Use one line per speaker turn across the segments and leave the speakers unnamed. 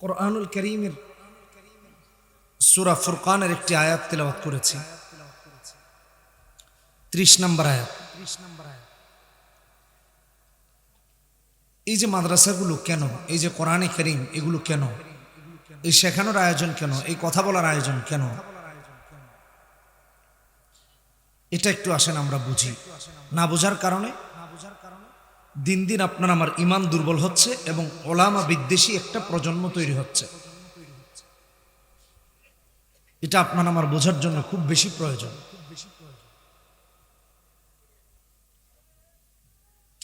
কোরআনুল করিমের সুরা ফুরকানের একটি আয়াত তেলাওয়াত করেছি। ত্রিশ নম্বর আয়াত। এই যে মাদ্রাসাগুলো কেন? এই যে কোরআনে করিম, এগুলো কেন? এই শেখানোর আয়োজন কেন? এই কথা বলার আয়োজন কেন? এটা একটু আসেন আমরা বুঝি। না বোঝার কারণে দিন দিন আপনার আমার ইমান দুর্বল হচ্ছে এবং ওলামা বিদ্বেষী একটা প্রজন্ম তৈরি হচ্ছে। এটা আপনার আমার বোঝার জন্য খুব বেশি প্রয়োজন।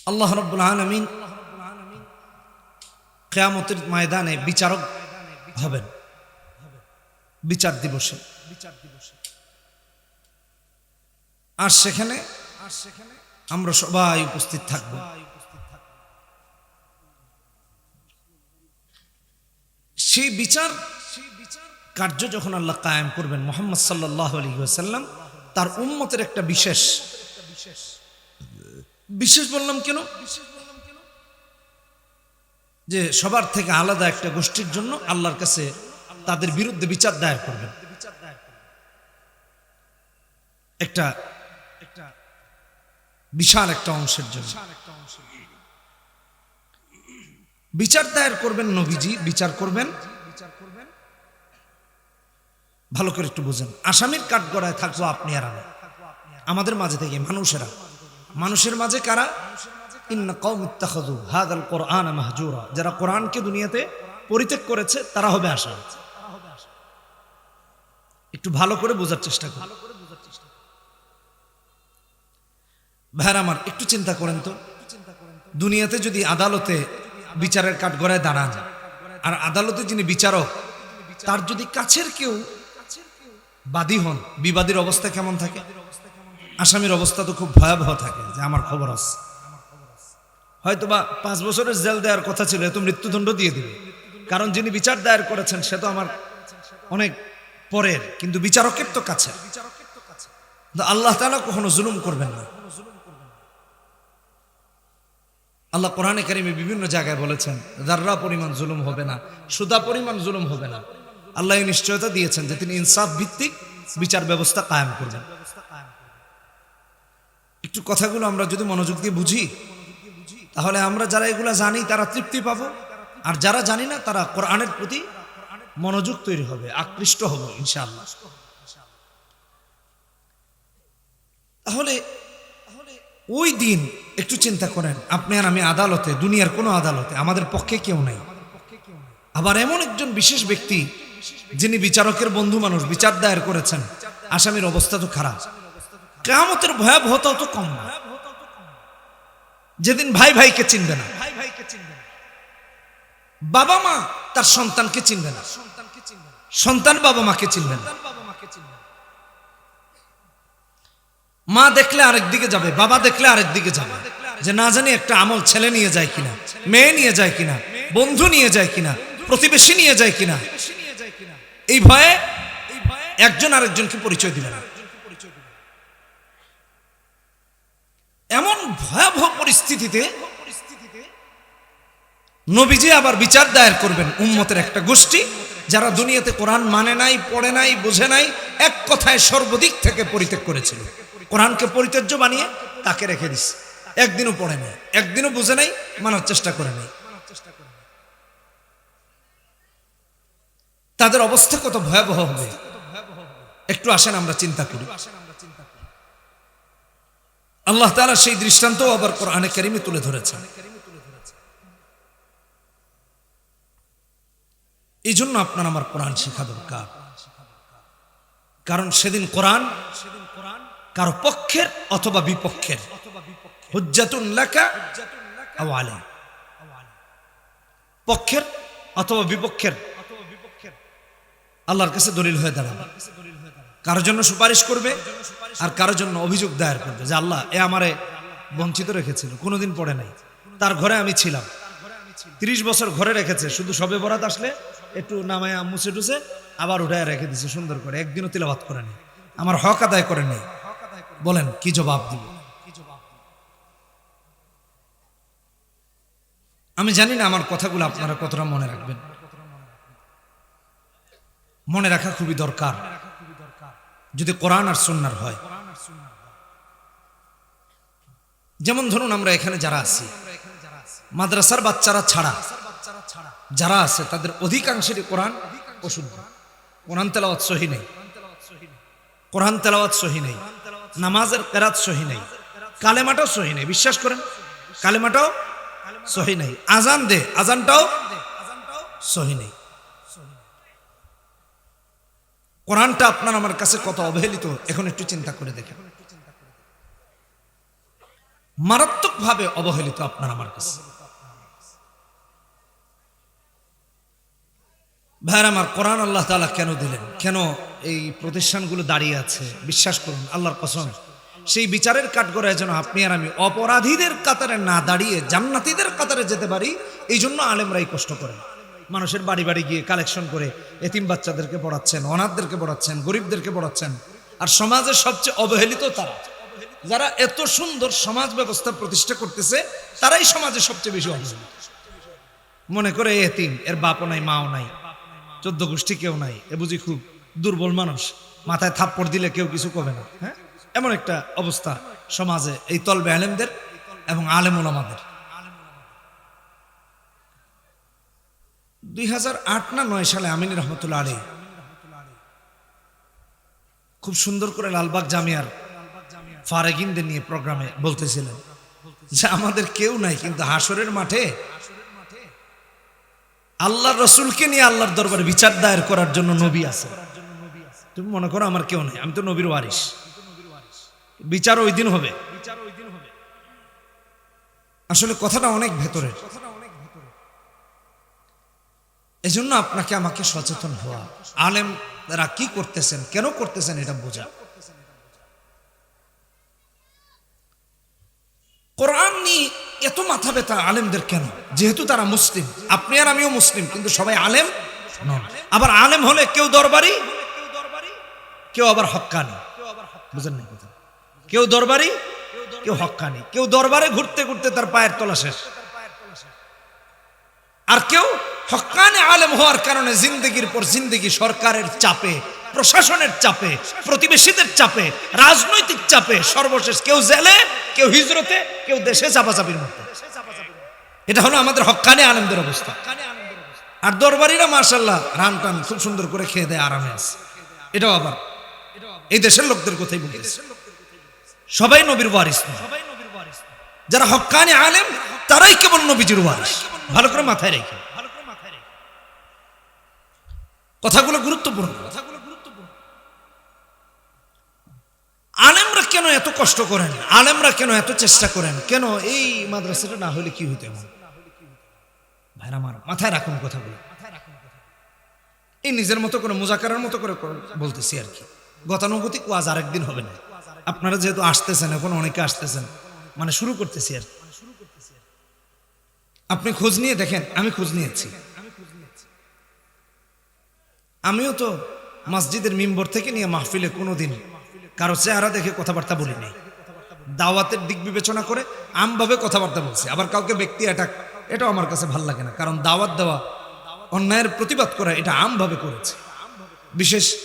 আল্লাহ রব্বুল আলমিন কেয়ামতের ময়দানে বিচারক হবেন। বিচার দিবসে। আর সেখানে আর সেখানে আমরা সবাই উপস্থিত থাকব। সেই বিচার, কার্য যখন আল্লাহ কায়েম করবেন মোহাম্মদ সাল্লাহ আলী সাল্লাম তার উন্মতের একটা বিশেষ। বিশেষ বললাম কেন? যে সবার থেকে আলাদা একটা গোষ্ঠীর জন্য আল্লাহর কাছে তাদের বিরুদ্ধে বিচার দায়ের করবেন। একটা বিশাল একটা অংশের জন্য। বিচার দায়ের করবেন নবীজি, বিচার করবেন। ভালো করে একটু বুঝেন। আসামির কাঠগড়ায় থাকব আপনি আর আমি। আমাদের মাঝে থেকে মানুষেরা। মানুষের মাঝে কারা? কোরআন যারা কোরআনকে দুনিয়াতে পরিত্যাগ করেছে, তারা হবে আসামি। একটু ভালো করে বোঝার চেষ্টা করুন। ভাইয়ার আমার, একটু চিন্তা করেন তো। দুনিয়াতে যদি আদালতে বিচারের কাঠগড়ায় দাঁড়ান। আর আদালতে যিনি বিচারক, তার যদি কাছের কেউ বাদী হন, বিবাদীর অবস্থা কেমন থাকে? আসামির অবস্থা তো খুব ভয়াবহ থাকে, যে আমার খবর আছে। হয়তো বা পাঁচ বছরের জেল দেওয়ার কথা ছিল এত মৃত্যুদণ্ড দিয়ে দিবে। কারণ যিনি বিচার দায়ের করেছেন, সে তো আমার অনেক পরের, কিন্তু বিচারকের তো কাছে। আল্লাহ তালা কখনো জুলুম করবেন না। আল্লাহ কোরআনে কারিমে বিভিন্ন জায়গায় বলেছেন দাররা পরিমাণ জুলুম হবে না, সুদা পরিমাণ জুলুম হবে না। আল্লাহ নিশ্চয়তা দিয়েছেন যে তিনি ইনসাফ ভিত্তিক বিচার ব্যবস্থা কায়েম করবেন। একটু কথাগুলো আমরা যদি মনোযোগ দিয়ে বুঝি, তাহলে আমরা যারা এগুলা জানি, তারা তৃপ্তি পাবো। আর যারা জানি না, তারা কোরআনের প্রতি মনোযোগ তৈরি হবে, আকৃষ্ট হব, ইনশাআল্লাহ। তাহলে ওই দিন একটু চিন্তা করেন, আপনি আর আমি আদালতে, দুনিয়ার কোনো আদালতে, আমাদের পক্ষে কেউ নাই। আবার এমন একজন বিশেষ ব্যক্তি, যিনি বিচারকের বন্ধু মানুষ, বিচার দায়ের করেছেন, আসামির অবস্থা তো খারাপ। কেমতের ভয়াবহতা তো কম না। যেদিন ভাই ভাইকে চিনবে না ভাই ভাইকে চিনবে বাবা মা তার সন্তানকে চিনবে না চিনবে সন্তান বাবা মাকে চিনবে না। মা দেখলে আরেক দিকে যাবে, বাবা দেখলে আরেক দিকে যাবে। যে না জানি একটা আমল ছেলে নিয়ে যায় কিনা, মেয়ে নিয়ে যায় কিনা, বন্ধু নিয়ে যায় কিনা, প্রতিবেশী নিয়ে যায় কিনা। এই ভয়ে একজন আরেকজনকে পরিচয় দিবে না। এমন ভয়াবহ পরিস্থিতিতে নবীজি আবার বিচার দায়ের করবেন উম্মতের একটা গোষ্ঠী, যারা দুনিয়াতে কোরআন মানে নাই, পড়ে নাই, বোঝে নাই, এক কথায় সর্বদিক থেকে পরিত্যাগ করেছিল। কোরআনকে পরিত্যাজ্য বানিয়ে তাকে রেখে দিস একদিনও পড়ে নাই, একদিনও বুঝে নাই, মানার চেষ্টা করে নাই। তাদের অবস্থা কত ভয়াবহ হবে। একটু আসেন, আমরা চিন্তা করি। আল্লাহ তারা সেই দৃষ্টান্ত আবার কোরআনে কারিমে তুলে ধরেছেন। এই জন্য আপনার আমার কোরআন শেখা দরকার। কারণ সেদিন কোরআন কারও পক্ষের অথবা বিপক্ষের। পক্ষের অথবা বিপক্ষের। আল্লাহর কাছে দলিল হয়ে দাঁড়াবে। কারোর জন্য সুপারিশ করবে আর কারোর জন্য অভিযোগ দায়ের করবে যে আল্লাহ, এ আমারে বঞ্চিত রেখেছিল, কোনোদিন পড়ে নাই। তার ঘরে আমি ছিলাম। তিরিশ বছর ঘরে রেখেছে, শুধু সবে বরাত আসলে একটু নামায় মুছে টুছে আবার উঠায় রেখে দিছে সুন্দর করে। একদিনও তিলাবাত করে নেই আমার হক আদায় করে নেই বলেন, কি জবাব দিব? আমি জানি না আমার কথাগুলো আপনারা কতটা মনে রাখবেন। মনে রাখা খুবই দরকার। যদি কোরআন আর সুন্নার হয়। যেমন ধরুন আমরা এখানে যারা আছি, মাদ্রাসার বাচ্চারা ছাড়া, যারা আছে তাদের অধিকাংশেরই কোরআন অশুদ্ধ। কোরআন তেলাওয়াত সহি নেই। কোরআন তেলাওয়াত সহি নেই। নামাজের কেরাত সহি নেই। কালেমাটাও সহি নেই, বিশ্বাস করেন? কালেমাটাও সহি নেই। আজান দে, আজানটাও সহি নেই। কোরআনটা আপনার আমার কাছে কত অবহেলিত, এখন একটু চিন্তা করে দেখেন। মারাত্মকভাবে অবহেলিত আপনার আমার কাছে। ভাইয়ার আমার কোরআন আল্লাহ তাআলা কেন দিলেন? কেন এই প্রতিষ্ঠানগুলো দাঁড়িয়ে আছে? বিশ্বাস করুন, আল্লাহর কসম। সেই বিচারের কাঠগড়ায় যেন আপনি আর আমি অপরাধীদের কাতারে না দাঁড়িয়ে জান্নাতীদের কাতারে যেতে পারি, এই জন্য আলেমরাই কষ্ট করেন মানুষের বাড়ি বাড়ি গিয়ে কালেকশন করে এতিম বাচ্চাদেরকে পড়াচ্ছেন, অনাথদেরকে পড়াচ্ছেন, গরিবদেরকে পড়াচ্ছেন। আর সমাজের সবচেয়ে অবহেলিত তারা। যারা এত সুন্দর সমাজ ব্যবস্থা প্রতিষ্ঠা করতেছে, তারাই সমাজে সবচেয়ে বেশি অবহেলিত। মনে করে এতিম, এর বাপও নাই, মাও নাই। চোদ্দ গোষ্ঠী কেউ নাই, এ বুঝি খুব দুর্বল মানুষ। মাথায় থাপ্পড় দিলে কেউ কিছু করবে না হ্যাঁ? এমন একটা অবস্থা সমাজে এই তলবে আলেমদের এবং আলেমুল আমাদের। দুই হাজার আট না নয় সালে আমিনী আলী খুব সুন্দর করে লালবাগ জামিয়ার ফারেগিনদের নিয়ে প্রোগ্রামে বলতেছিলেন যে, আমাদের কেউ নাই, কিন্তু হাসরের মাঠে আল্লাহর রসুলকে নিয়ে আল্লাহর দরবারে বিচার দায়ের করার জন্য নবী আছে। তুমি মনে করো আমার কেউ নেই? আমি তো নবীর ওয়ারিস বিচার ওই দিন হবে। আসলে কথাটা অনেক ভেতরের। এজন্য আপনাকে আমাকে সচেতন হওয়া। আলেমরা কি করতেছেন, কেন করতেছেন এটা বোঝা কোরআন নিয়ে এত মাথা আলেমদের কেন? যেহেতু তারা মুসলিম। আপনি আর আমিও মুসলিম, কিন্তু সবাই আলেম আবার আলেম হলে কেউ দরবারি, কেউ আবার হক্কানি। বুঝেন না কথা? কেউ দরবারি, কেউ হক্কানি। কেউ দরবারে ঘুরতে ঘুরতে তার পায়ের তলা শেষ। আর কেউ হক্কানে আলেম হওয়ার কারণে জিন্দগির পর জিন্দগি সরকারের চাপে, প্রশাসনের চাপে, প্রতিবেশীদের চাপে, রাজনৈতিক চাপে সর্বশেষ কেউ জেলে, কেউ হিজরতে, কেউ দেশে চাপাচাপির মধ্যে। এটা হলো আমাদের হক্কানে আনন্দের অবস্থা। আর দরবারিরা মার্শাল্লাহ রান টান খুব সুন্দর করে খেয়ে দেয়, আরামে আছে। এটাও আবার। এই দেশের লোকদের কথাই বলতেছে। সবাই নবীর ওয়ারিস নয়। যারা হক্কানে আলেম, তারাই কেবল নবীজির ওয়ারিস। ভালো করে মাথায় রেখে। কথাগুলো গুরুত্বপূর্ণ। আলেমরা কেন এত কষ্ট করেন? আলেমরা কেন এত চেষ্টা করেন? কেন এই মাদ্রাসাটা না হলে কি হইতো এমন? ভাইরা আমার মাথায় রাখুন কথাগুলো। এই নিজের মতো করে, মোজাকারের মতো করে বলতেছি আর কি। গতানুগতিক ওয়াজ আরেকদিন হবে না। আপনারা যেহেতু আসতেছেন, এখন অনেকে আসতেছেন মানে শুরু করতেছি আর আপনি খোঁজ নিয়ে দেখেন, আমি খোঁজ নিয়েছি। আমিও তো মসজিদের মিম্বর থেকে নিয়ে মাহফিলে কোনোদিন কারও চেহারা দেখে কথাবার্তা বলি নাই দাওয়াতের দিক বিবেচনা করে আমভাবে কথাবার্তা বলছি, আবার কাউকে ব্যক্তি অ্যাটাক এটাও আমার কাছে ভালো লাগে না। কারণ দাওয়াত দেওয়া, অন্যায়ের প্রতিবাদ করা, এটা আমভাবে করেছে। বিশেষ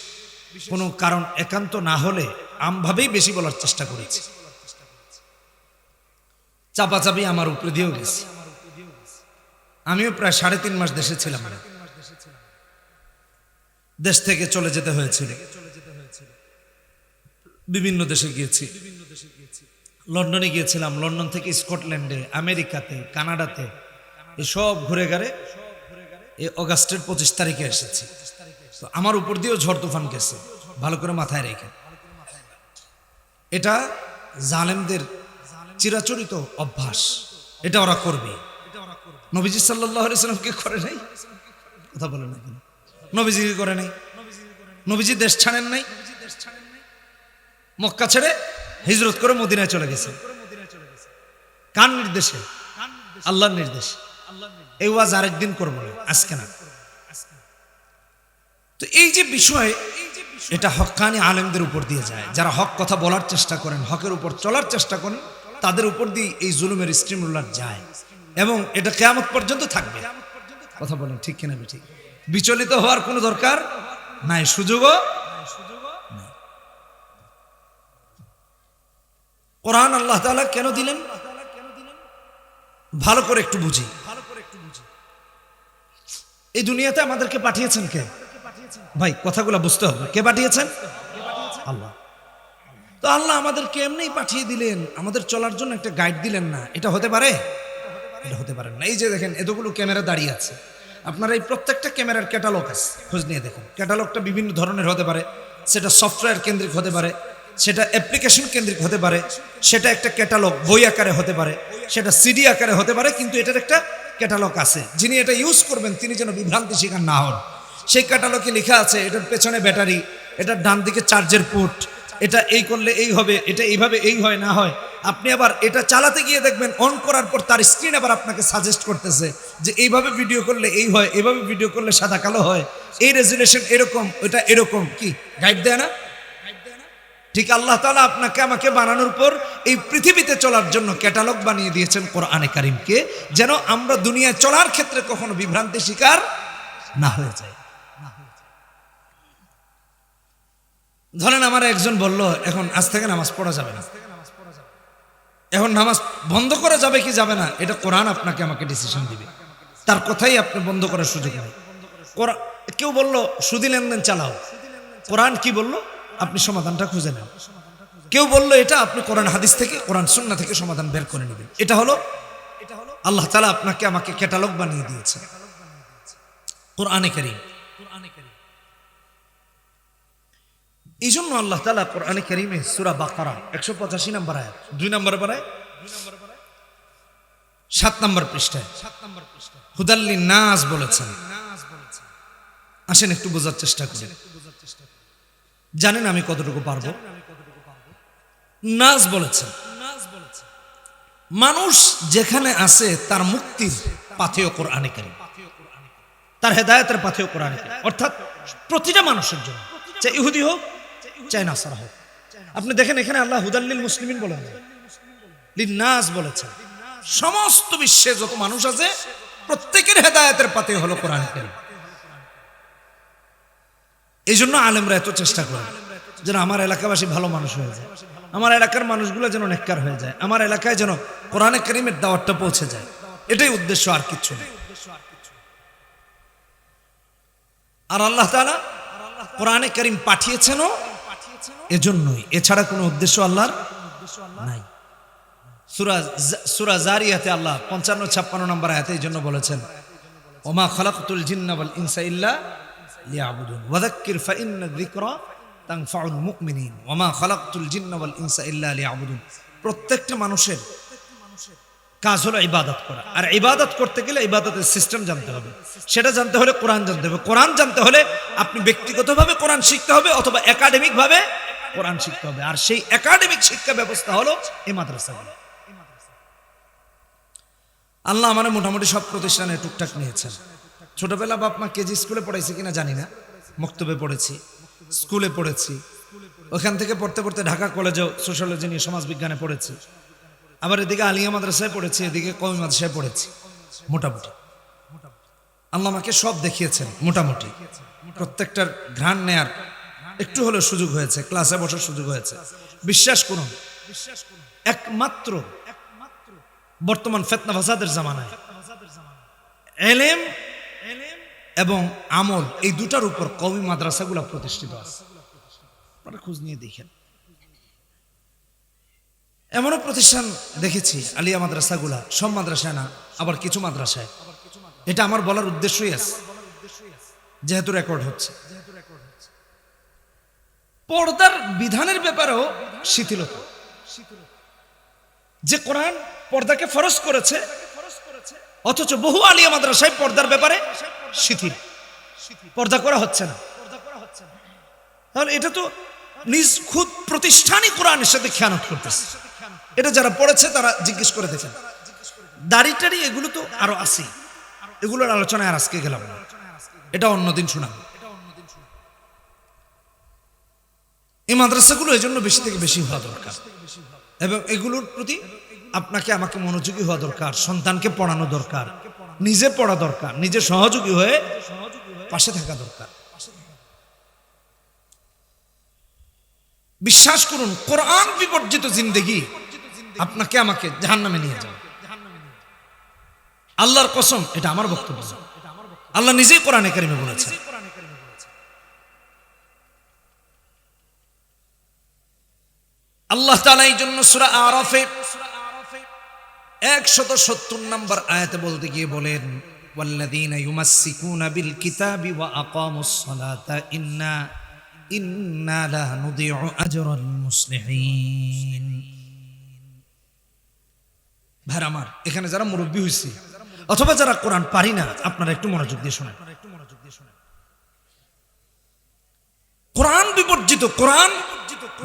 কোনো কারণ একান্ত না হলে আমভাবেই বেশি বলার চেষ্টা করেছি। চাপাচাপি আমার উপরে দিয়েও গেছি। আমিও প্রায় সাড়ে তিন মাস দেশে ছিলাম দেশ থেকে চলে যেতে হয়েছিল। বিভিন্ন দেশে গিয়েছি। লন্ডনে গিয়েছিলাম। লন্ডন থেকে স্কটল্যান্ডে, আমেরিকাতে, কানাডাতে এসব ঘুরে ঘাড়ে এই অগাস্টের পঁচিশ তারিখে এসেছি। তো আমার উপর দিয়েও ঝড় তুফান গেছে। ভালো করে মাথায় রেখে। এটা জালেমদের চিরাচরিত অভ্যাস। এটা ওরা করবে। নবীজি সাল্লাহ সাল্লামকে করে নাই? কথা বলে না কেন? নবীজি করে নাই? নবীজি দেশ ছাড়েন নাই? মক্কা ছেড়ে হিজরত করে মদিনায় চলে গেছে। কার নির্দেশে? আল্লাহর নির্দেশ। এই ওয়াজ আরেকদিন করব আজকে না। তো এই যে বিষয়, এটা হক্কানি আলেমদের উপর দিয়ে যায়। যারা হক কথা বলার চেষ্টা করেন, হকের উপর চলার চেষ্টা করেন, তাদের উপর দিয়ে এই জুলুমের স্ট্রিমুলার যায়। এবং এটা কেয়ামত পর্যন্ত থাকবে। কথা বলেন, ঠিক কিনা ঠিক বিচলিত হওয়ার কোনো দরকার নাই, সুযোগও। কোরআন আল্লাহ তাআলা কেন দিলেন? ভালো করে একটু বুঝি। এই দুনিয়াতে আমাদেরকে পাঠিয়েছেন কে? ভাই, কথাগুলো বুঝতে হবে। কে পাঠিয়েছেন? আল্লাহ। তো আল্লাহ আমাদেরকে এমনি পাঠিয়ে দিলেন, আমাদের চলার জন্য একটা গাইড দিলেন না। এটা হতে পারে? এটা হতে পারে না। এই যে দেখেন, এতগুলো ক্যামেরা দাঁড়িয়ে আছে। আপনার এই প্রত্যেকটা ক্যামেরার ক্যাটালগ আছে। খোঁজ নিয়ে দেখুন। ক্যাটালগটা বিভিন্ন ধরনের হতে পারে। সেটা সফটওয়্যার কেন্দ্রিক হতে পারে। সেটা অ্যাপ্লিকেশন কেন্দ্রিক হতে পারে। সেটা একটা ক্যাটালগ বই আকারে হতে পারে। সেটা সিডি আকারে হতে পারে। কিন্তু এটার একটা ক্যাটালগ আছে। যিনি এটা ইউজ করবেন, তিনি যেন বিভ্রান্তি শিকার না হন। সেই ক্যাটালগে লেখা আছে, এটার পেছনে ব্যাটারি, এটার ডান দিকে চার্জের পোর্ট এটা এই করলে এই হবে, এটা এইভাবে এই হয়, না হয়। আপনি আবার এটা চালাতে গিয়ে দেখবেন অন করার পর তার স্ক্রিন আবার আপনাকে সাজেস্ট করতেছে যে এইভাবে ভিডিও করলে এই হয়, এইভাবে ভিডিও করলে সাদা কালো হয়। এই রেজুলেশন এরকম এটা এরকম। কি? গাইড দেয় না? ঠিক আল্লাহ তাআলা আপনাকে, আমাকে বানানোর পর এই পৃথিবীতে চলার জন্য ক্যাটালগ বানিয়ে দিয়েছেন কোরআনে কারিমকে, যেন আমরা দুনিয়ায় চলার ক্ষেত্রে কখনো বিভ্রান্তি, শিকার না হয়ে যায় ধরেন আমার একজন বলল, এখন আজ থেকে নামাজ পড়া যাবে না। এখন নামাজ বন্ধ করা যাবে কি যাবে না? এটা কোরআন আপনাকে, আমাকে ডিসিশন দিবে। তার কথাই আপনি বন্ধ করার সুযোগ নেই কেউ বলল, সুদি লেনদেন চালাও। কোরআন কি বলল? আপনি সমাধানটা খুঁজে নেন। কেউ বলল এটা, আপনি কোরআন, হাদিস থেকে, কোরআন সুন্না থেকে সমাধান বের করে নেবেন। এটা হলো আল্লাহ তালা আপনাকে আমাকে ক্যাটালগ বানিয়ে দিয়েছে। কোরআনে কারিম। এই জন্য আল্লাহ তালা কোরআনে কারিমে সুরা বাকারা, একশো পঁচাশি নম্বর আয়াত, দুই নম্বর পারায় সাত নম্বর পৃষ্ঠায় সাত নম্বর পৃষ্ঠায় হুদাল্লি নাজ বলেছেন। আসেন একটু বোঝার চেষ্টা করি। জানেন আমি কতটুকু পারব? নাজ বলেছেন। মানুষ যেখানে আছে, তার মুক্তির পাথেয় কোরআনে কারিম। তার হেদায়তের পাথেয় কোরআনে অর্থাৎ প্রতিটা মানুষের জন্য। চাই ইহুদি হোক, চাই নাসারা হোক। আপনি দেখেন এখানে আল্লাহ হুদাল্লিল মুসলিমিন বলেন। লিন্নাস বলেছেন। সমস্ত বিশ্বে যত মানুষ আছে, প্রত্যেকের হেদায়তের পাতে হলো কোরআন কারিম। এই জন্য আলেমরা এত চেষ্টা করে যেন আমার এলাকাবাসী ভালো মানুষ হয়ে যায়। আমার এলাকার মানুষগুলো যেন নেককার হয়ে যায়। আমার এলাকায় যেন কোরআনে করিমের দাওয়াতটা পৌঁছে যায়। এটাই উদ্দেশ্য, আর কিচ্ছু নেই আর আল্লাহ তাআলা কোরআনে করিম পাঠিয়েছেনও এজন্যই। এছাড়া কোনো উদ্দেশ্য আল্লাহর নাই। সুরা সুরা জারিয়াতে আল্লাহ পঞ্চান্ন ছাপ্পান্ন নম্বর আয়াতে এই জন্য বলেছেন, ওমা খলাকতুল জিন্না ওয়াল ইনসা ইল্লা লিয়াবুদুন। ওয়াদাক্কির ফাইন্না যিকরা তানফাউল মুমিনিন। ওমা খলাকতুল জিন্না ওয়াল ইনসা ইল্লা লিয়াবুদুন। প্রত্যেকটা মানুষের কাজ হলো ইবাদত করা। আর ইবাদত করতে গেলে ইবাদতের সিস্টেম জানতে হবে। সেটা জানতে হলে কোরআন জানতে হবে। কোরআন জানতে হলে আপনি ব্যক্তিগতভাবে কোরআন শিখতে হবে অথবা একাডেমিক ভাবে কোরআন শিখতে হবে। আর সেই একাডেমিক শিক্ষা ব্যবস্থা হলো এই মাদ্রাসাগুলো আল্লাহ আমার মোটামুটি সব প্রতিষ্ঠানে টুকটাক নিয়েছেন। ছোটবেলা বাপ মা কেজি স্কুলে পড়াইছে কিনা জানি না। মক্তবে পড়েছি, স্কুলে পড়েছি। ওখান থেকে পড়তে পড়তে ঢাকা কলেজেও সোশ্যালজি নিয়ে সমাজ বিজ্ঞানে পড়েছি। আবার এদিকে আলিয়া মাদ্রাসায় পড়েছি, এদিকে কমি মাদ্রাসায় পড়েছি। মোটামুটি। আল্লাহ আমাকে সব দেখিয়েছেন, মোটামুটি। প্রত্যেকটার ঘ্রাণ নেয়ার একটু হলেও সুযোগ হয়েছে, ক্লাসে বসার সুযোগ হয়েছে। বিশ্বাস করুন, একমাত্র বর্তমান ফেতনা ফাসাদের জামানায়। এলেম এবং আমল, এই দুটার উপর কবি মাদ্রাসাগুলো প্রতিষ্ঠিত আছে। খোঁজ নিয়ে দেখেন। এমনও প্রতিষ্ঠান দেখেছি, আলিয়া মাদ্রাসাগুলা, সব মাদ্রাসায় না, আবার কিছু মাদ্রাসায়। এটা আমার বলার উদ্দেশ্যই আছে, যেহেতু রেকর্ড হচ্ছে। পর্দার বিধানের ব্যাপারেও শিথিলতা। যে কোরআন পর্দাকে ফরজ করেছে অথচ বহু আলিয়া মাদ্রাসায় পর্দার ব্যাপারে শিথিল। পর্দা করা হচ্ছে না। তাহলে এটা তো নিজ খুদ প্রতিষ্ঠানই কোরআনের সাথে খেয়ানত করতেছে। এটা যারা পড়েছে তারা জিজ্ঞেস করে দেখেন। দাড়ি টাড়ি এগুলো তো আরও আছে। এগুলোর আলোচনায় আর আজকে গেলাম না। এটা অন্যদিন শোনাবো। এই মাদ্রাসাগুলো এই জন্য বেশি থেকে বেশি হওয়া দরকার। এবং এগুলোর প্রতি আপনাকে আমাকে মনোযোগী হওয়া দরকার, সন্তানকে পড়ানো দরকার, নিজে পড়া দরকার, নিজে সহযোগী হয়ে পাশে থাকা দরকার। বিশ্বাস করুন, কোরআন বিবর্জিত জিন্দেগি আপনাকে আমাকে জাহান্নামে নিয়ে যাবে। আল্লাহর কসম, এটা আমার বক্তব্য। আল্লাহ নিজেই কোরআনে কারিমে বলেছেন। আল্লাহ তাআলা এই জন্য সূরা আরাফে একশত সত্তর নম্বর আয়াতে বলতে গিয়ে বলেন والذين يمسكون بالكتاب وأقاموا الصلاة إنا إنا لا نضيع أجر المصلحين ভাইরা আমার এখানে যারা মুরব্বী হয়েছে অথবা যারা কোরআন পারি না আপনারা একটু মনোযোগ দিয়ে শোনেন কোরআন বিবর্জিত কোরআন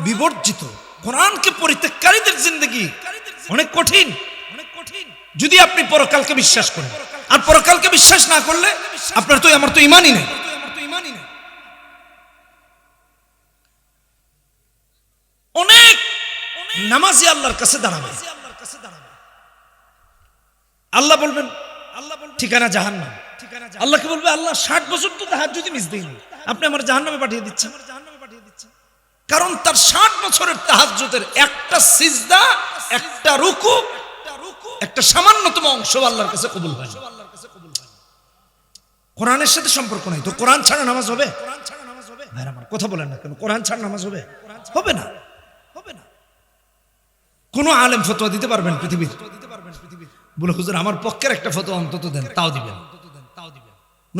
বিবর্জিত কোরআনকে পরিত্যাগকারীদের জিন্দগি অনেক কঠিন অনেক কঠিন যদি আপনি পরকালকে বিশ্বাস করেন। আর পরকালকে বিশ্বাস না করলে আপনার তো, আমার তো ইমানই নেই। অনেক নামাজি আল্লাহর কাছে দাঁড়াবে। আল্লাহ বলবেন আল্লাহ ঠিকানা জাহান্নাম। আল্লাহকে বলবে, আল্লাহ, ষাট বছর তো তাহার যদি মিস দিইনি আপনি আমার জাহান্নামে পাঠিয়ে দিচ্ছেন। কারণ তার ষাট বছরের তাহাজ্জুদের একটা সিজদা, একটা রুকু একটা সামান্যতম অংশ আল্লাহর কাছে কবুল হয়। কোরআনের সাথে সম্পর্ক নাই তো কোরআন ছাড়া নামাজ হবে? ভাইরা আমার কথা বলেন না কেন? কোরআন ছাড়া নামাজ হবে? হবে না হবে না। কোনো আলেম ফতোয়া দিতে পারবেন পৃথিবীর? বলে, হুজুর, আমার পক্ষের একটা ফতোয়া অন্তত দেন, তাও দিবেন।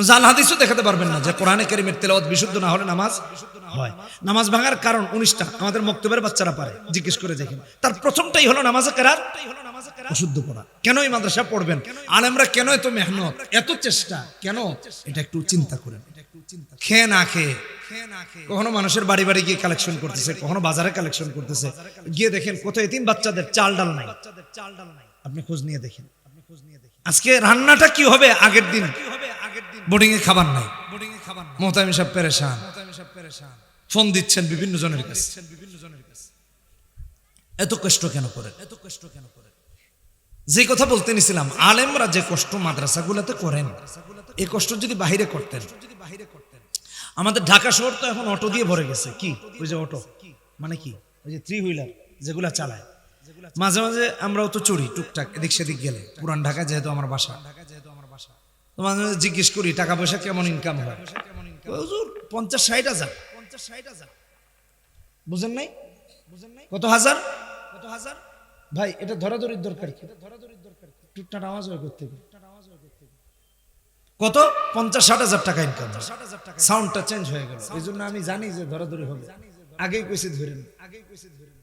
জাল হাদিসও দেখাতে পারবেন না যে কোরআনে কারিমের তেলাওয়াত বিশুদ্ধ না হলে নামাজ হয়। নামাজ ভাঙার কারণ উনিশটা, আমাদের মক্তবের বাচ্চারা পারে, জিজ্ঞেস করে দেখেন। তার প্রথমটাই হলো নামাজে কেরার অশুদ্ধ পড়া কেন এই মাদ্রাসা পড়বেন? আলেমরা কেন এত মেহনত, এত চেষ্টা? কেন? এটা একটু চিন্তা করেন। না কখনো মানুষের বাড়ি বাড়ি গিয়ে কালেকশন করতেছে, কখনো বাজারে কালেকশন করতেছে। গিয়ে দেখেন কোথায় এতিম বাচ্চাদের চাল ডাল নাই। আপনি খোঁজ নিয়ে দেখেন। আজকে রান্নাটা কি হবে আগের দিন? বোর্ডিং এ খাবার নাই। মোহতামি সাহেব পেরেশান। ফোন দিচ্ছেন বিভিন্ন জনের কাছে। এত কষ্ট কেন করে এত কষ্ট কেন করে যে কথা বলতে নিছিলাম, আলেমরা যে কষ্ট মাদ্রাসাগুলোতে করেন এই কষ্ট যদি বাহিরে করতেন। আমাদের ঢাকা শহর তো এখন অটো দিয়ে ভরে গেছে। কি? ওই যে অটো। মানে কি? ওই যে থ্রি হুইলার যেগুলা চালায়। মাঝে মাঝে আমরাও তো চড়ি টুকটাক, এদিক সেদিক গেলে। পুরান ঢাকা যেহেতু আমার বাসা। মাঝে মাঝে জিজ্ঞেস করি, টাকা পয়সা কেমন ইনকাম হয়? পঞ্চাশ ষাট হাজার। বুঝেন নাই? কত হাজার? কত হাজার ভাই, এটা ধরাধরির দরকার কি? ধরাধরির দরকার টুকটাক আওয়াজ হয় করতে কত? পঞ্চাশ ষাট হাজার টাকা ইনকাম সাউন্ডটা চেঞ্জ হয়ে গেল। এই জন্য আমি জানি যে ধরাধরি হবে। আগেই কইছে ধরেন আগেই কইছে ধরেন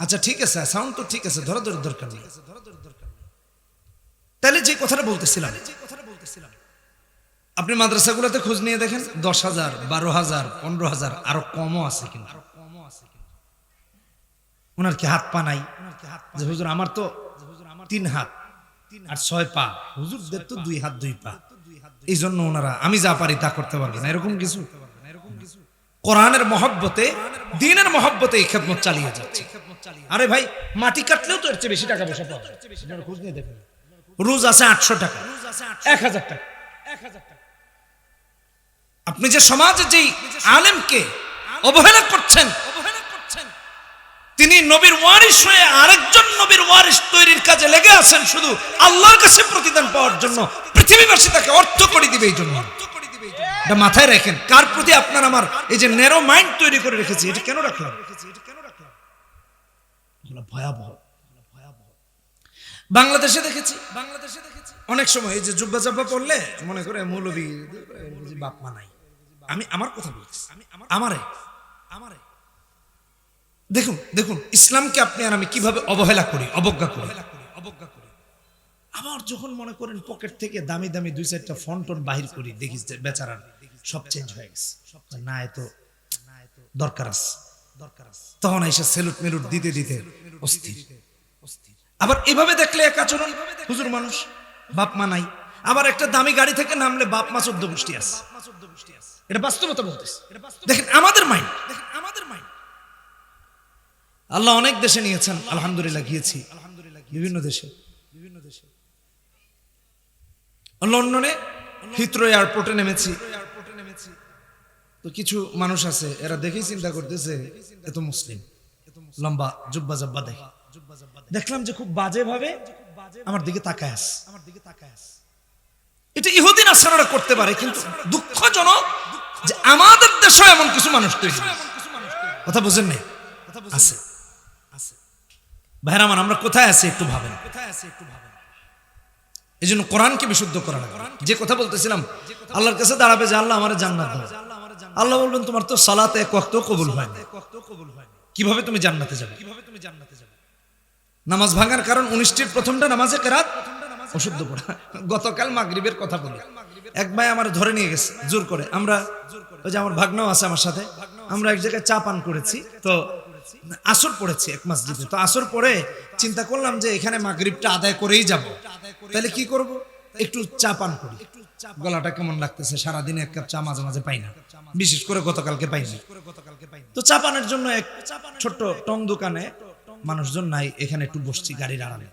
আচ্ছা ঠিক আছে সাউন্ড তো ঠিক আছে, ধরাধরির দরকার নেই। তাহলে যে কথাটা বলতেছিলাম, আপনি মাদ্রাসাগুলোতে খোঁজ নিয়ে দেখেন, দশ হাজার, বারো হাজার, পনেরো হাজার, আরও কমও আছে কিন্তু। ওনার কি হাত পা নাই? হুজুর, আমার তো তিন হাত আর ছয় পা। হুজুরদের তো দুই হাত, দুই পা। এই জন্য ওনারা, আমি যা পারি তা করতে পারবে না। এরকম কিছু? কোরআনের মহব্বতে, দিনের মহব্বতে এই খেদমত চালিয়ে যাচ্ছে। আরে ভাই, মাটি কাটলেও তো এর চেয়ে বেশি টাকা পয়সা পাওয়া যায়। খোঁজ নিয়ে দেখেন। রোজ আছে আটশো টাকা। এক হাজার টাকা। আপনি যে সমাজে যেই আলেমকে অবহেলা করছেন, তিনি নবীর ওয়ারিস হয়ে আরেকজন নবীর ওয়ারিস তৈরির কাজে লেগে আছেন শুধু আল্লাহর কাছে প্রতিদান পাওয়ার জন্য। পৃথিবীবাসী তাকে অর্থ করে দিবে এই জন্য। এটা মাথায় রাখেন, কার প্রতি আপনার আমার এই যে ন্যারো মাইন্ড তৈরি করে রেখেছি, এটা কেন রাখলাম? ভয়াবহ। বাংলাদেশে দেখেছি বাংলাদেশে দেখেছি। অনেক সময় এই যে জুব্বা জাব্বা পড়লে মনে করে মৌলবী বাপ মা নাই। আমি আমার কথা বলছি আমি আমারে আমারে দেখুন দেখুন ইসলামকে আপনি আর আমি কীভাবে অবহেলা করি অবজ্ঞা করি? অবজ্ঞা করি। আবার যখন মনে করেন পকেট থেকে দামি দামি দুই চারটা ফোন টোন বাহির করি দেখি যে বেচারার সব চেঞ্জ হয়ে গেছে। না এত দরকার আছে। দরকার আছে। তখন এসে সেলুট মেলুট দিতে দিতে অস্থির। অস্থির। আবার এভাবে দেখলে এক আচরণ। হুজুর মানুষ, বাপ মা নাই। আবার একটা দামি গাড়ি থেকে নামলে বাপ মা চোদ্দ গোষ্ঠী আছে। এটা বাস্তবতা বলতেছে। দেখেন, আমাদের মাইন্ড দেখেন, আমাদের মাইন্ড আল্লাহ অনেক দেশে নিয়েছেন, আলহামদুলিল্লাহ গিয়েছি। বিভিন্ন দেশে। বিভিন্ন দেশে লন্ডনে হিথ্রো এয়ারপোর্টে নেমেছি। তো কিছু মানুষ আছে, এরা দেখেই চিন্তা করতেছে এত মুসলিম। লম্বা জুব্বা জব্বা দেখে। দেখলাম যে খুব বাজে ভাবে আমার দিকে তাকায় আস। আমার দিকে তাকায় আস এটা ইহুদিন আসারা করতে পারে, কিন্তু দুঃখজনক যে আমাদের দেশে এমন কিছু মানুষ তৈরি। কথা বুঝেন নাই? আছে। আছে ভাইরা আমার, আমরা কোথায় আছি একটু ভাবেন। কোথায় আছি একটু ভাবেন এই জন্য কোরআনকে বিশুদ্ধ করা যে কথা বলতেছিলাম, আল্লাহর কাছে দাঁড়াবে যে আল্লাহ আমার জান্নাত দাও। আল্লাহ বলবেন, তোমার তো সালাতে এক কবুল হয় না কীভাবে তুমি জান্নাতে যাবে কীভাবে তুমি জান্নাতে যাবে? নামাজ ভাঙার কারণ উনিশটির প্রথমটা নামাজে কেরাত, অশুদ্ধ পড়া। গতকাল মাগরিবের কথা বলি। এক ভাই আমার ধরে নিয়ে গেছে, জোর করে। আমরা ওই যে আমার ভাগনাও আছে আমার সাথে, আমরা এক জায়গায় চা পান করেছি। তো আসর পড়েছি এক মসজিদে। তো আসর পরে চিন্তা করলাম যে এখানে মাগরিবটা আদায় করেই যাব। তাহলে কি করব? একটু চা পান করি। গলাটা কেমন লাগতেছে? সারাদিনে এক কাপ চা মাঝে মাঝে পাই না। বিশেষ করে গতকালকে পাইনি। তো চা পানের জন্য এক ছোট্ট টং দোকানে মানুষজন নাই, এখানে একটু বসছি গাড়ির আড়ালে।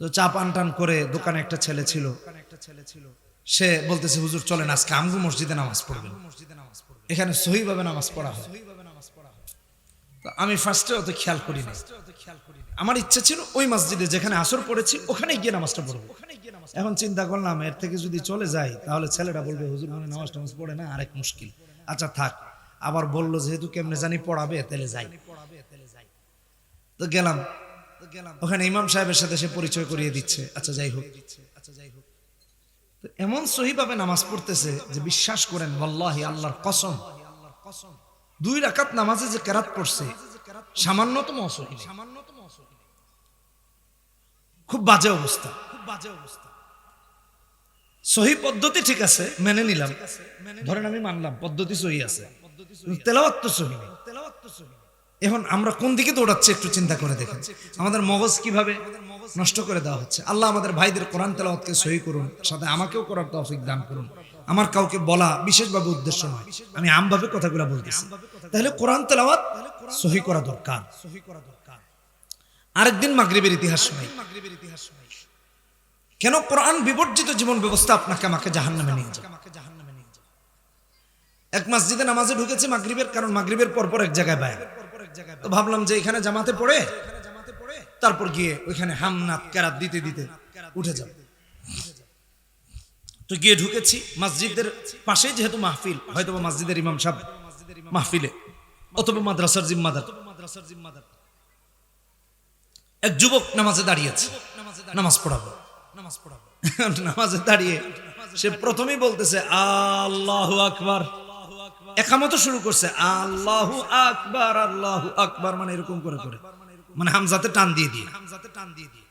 তো চা পান টান করে দোকানে একটা ছেলে ছিল। সে বলতেছে, হুজুর, চলেন আজকে আমগু মসজিদে নামাজ পড়বেন। এখানে সহিভাবে নামাজ পড়া হয়। আমি ফার্স্টে অত খেয়াল করি না আমার ইচ্ছা ছিল ওই মসজিদে যেখানে আসর পড়েছি ওখানে গিয়ে নামাজটা পড়ব। এখন চিন্তা করলাম, এর থেকে যদি চলে যাই, তাহলে ছেলেটা বলবে, হুজুর মানে নামাজ টামাজ পড়ে না, আরেক মুশকিল। আচ্ছা থাক। আবার বলল, যেহেতু কেমনে জানি পড়াবে, তাহলে যাই। তো গেলাম। ওখানে ইমাম সাহেবের সাথে সে পরিচয় করিয়ে দিচ্ছে। আচ্ছা যাই হোক। আচ্ছা যাই হোক এমন সহিভাবে নামাজ পড়তেছে যে বিশ্বাস করেন, ওয়াল্লাহি, আল্লাহর কসম, দুই রাকাত নামাজে যে কেরাত পড়ছে, সামান্যতম অসহি সামান্যতম অসহি খুব বাজে অবস্থা খুব বাজে অবস্থা। সহি পদ্ধতি ঠিক আছে, মেনে নিলাম। ধরেন আমি মানলাম, পদ্ধতি সহি আছে। তেলাওয়াত তো সহি নেই। এখন আমরা কোন দিকে দৌড়াচ্ছি একটু চিন্তা করে দেখেন। আমাদের মগজ কীভাবে নষ্ট করে দেওয়া হচ্ছে। আল্লাহ আমাদের ভাইদের কোরআন তেলাওয়াতকে সহি করুন সাথে আমাকেও করার তৌফিক দান করুন। আমার কাউকে বলা বিশেষভাবে উদ্দেশ্য নয়, আমি আমভাবে কথাগুলো বলতেছি। তাহলে কোরআন তেলাওয়াত সহি করা দরকার। সহি করা দরকার আরেকদিন মাগরিবের ইতিহাস শোনাই কেন কোরআন বিবর্জিত জীবন ব্যবস্থা আপনাকে আমাকে জাহান্নামে নিয়ে যায় এক মসজিদে নামাজে ঢুকেছে মাগরিবের, কারণ মাগরিবের পরপর এক জায়গায় বায়ান। তো ভাবলাম যে এখানে জামাতে পড়ে, তারপর গিয়ে ওইখানে হামনাত, কেরাত দিতে দিতে উঠে যাব। তো গিয়ে ঢুকেছি মসজিদের পাশে, যেহেতু মাহফিল হয়তো মসজিদের ইমাম সাহেব মাহফিলে, অথবা মাদ্রাসার জিম্মাদার। এক যুবক নামাজে দাঁড়িয়েছে নামাজ পড়াবো নামাজ পড়াবো। নামাজে দাঁড়িয়ে সে প্রথমেই বলতেছে, আল্লাহ আকবার। একামত শুরু করছে, আল্লাহ আকবার আল্লাহ আকবার মানে এরকম করে করে। মানে হামজাতে টান দিয়ে দিয়ে। হামজাতে টান দিয়ে দিয়ে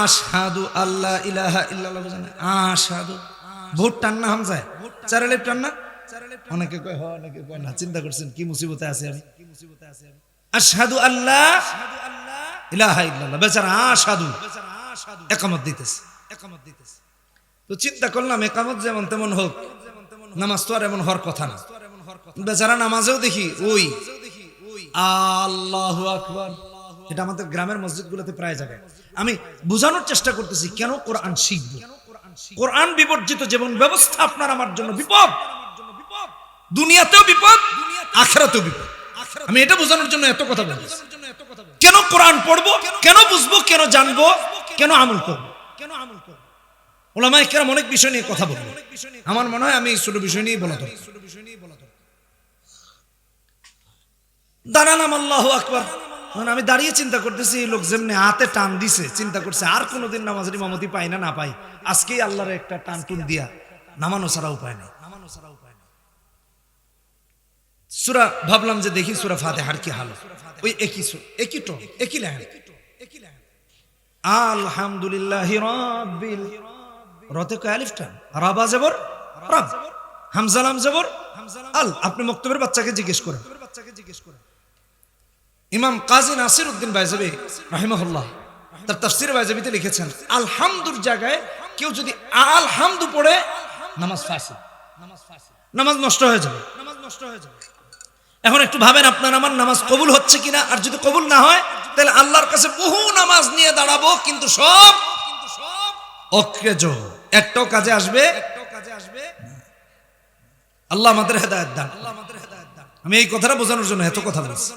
আশহাদু আল্লাহ ইলাহা ইল্লাল্লাহ বুঝেন আশহাদু। ভোট টান না হামজায়? চারালে টান না? অনেকে কয়, হয়, অনেকে কয় না। চিন্তা করছেন, কি মুসিবতে আছে আমি? কি মুসিবতে আছে আমি আশহাদু আল্লাহ ইলাহা ইল্লাল্লাহ। বেচারা আশহাদু। একামত দিতেছে একামত দিতেছে। তো চিন্তা করলাম, একামত যেমন তেমন হোক। নামাজ তো আর এমন হওয়ার কথা না। বেচারা নামাজেও দেখি, ওই। আল্লাহ আকবার। এটা আমাদের গ্রামের মসজিদগুলোতে প্রায় জায়গায় আমি বোঝানোর চেষ্টা করতেছি, কেন কোরআন শিখব? কোরআন বিবর্জিত জীবন ব্যবস্থা আপনার আমার জন্য বিপদ। দুনিয়াতেও বিপদ, আখেরাতেও বিপদ। আমি এটা বোঝানোর জন্য এত কথা বলছি। কেন কোরআন পড়ব, কেন বুঝব, কেন জানব কেন আমল করব কেন আমল করব? ওলামাই কেরাম অনেক বিষয় নিয়ে কথা বলব আমার মনে হয় আমি ছোট বিষয় নিয়ে বলা দাঁড়ালাম, আল্লাহ আকবার। মানে আমি দাঁড়িয়ে চিন্তা করতেছি, এই লোক যেমনি হাতে টান দিছে, চিন্তা করছে আর কোনোদিন নামাজের ইমামতি পাই না না পাই আজকেই আল্লাহর একটা টান টুন দিয়া নামানো ছাড়া উপায় নেই। নামানো ছাড়া উপায় নেই সুরা, ভাবলাম যে দেখি সুরা ফাতে হার কি হাল। ওই একই সুর একই টোন, একই লেহেন আলহামদুলিল্লাহ রাব্বিল রতে কয় হামজালাম জবর? আল। আপনি মক্তবের বাচ্চাকে জিজ্ঞেস করেন। ইমাম কাজী নাসির উদ্দিন বাইজাবি রাহিমাহুল্লাহ তার তাফসির বাইজাবিতে লিখেছেন, আলহামদুর জায়গায় কেউ যদি আলহামদু পড়ে, নামাজ ফাসিদ নামাজ নষ্ট হয়ে যাবে নামাজ নষ্ট হয়ে যাবে। এখন একটু ভাবেন, আপনার আমার নামাজ কবুল হচ্ছে কিনা? আর যদি কবুল না হয়, তাহলে আল্লাহর কাছে বহু নামাজ নিয়ে দাঁড়াবো, কিন্তু সব কিন্তু সব অক্রেজ। একটাও কাজে আসবে? একটাও কাজে আসবে? আল্লাহ আমাদের হেদায়ত দান। আমি এই কথাটা বোঝানোর জন্য এত কথা বলছি।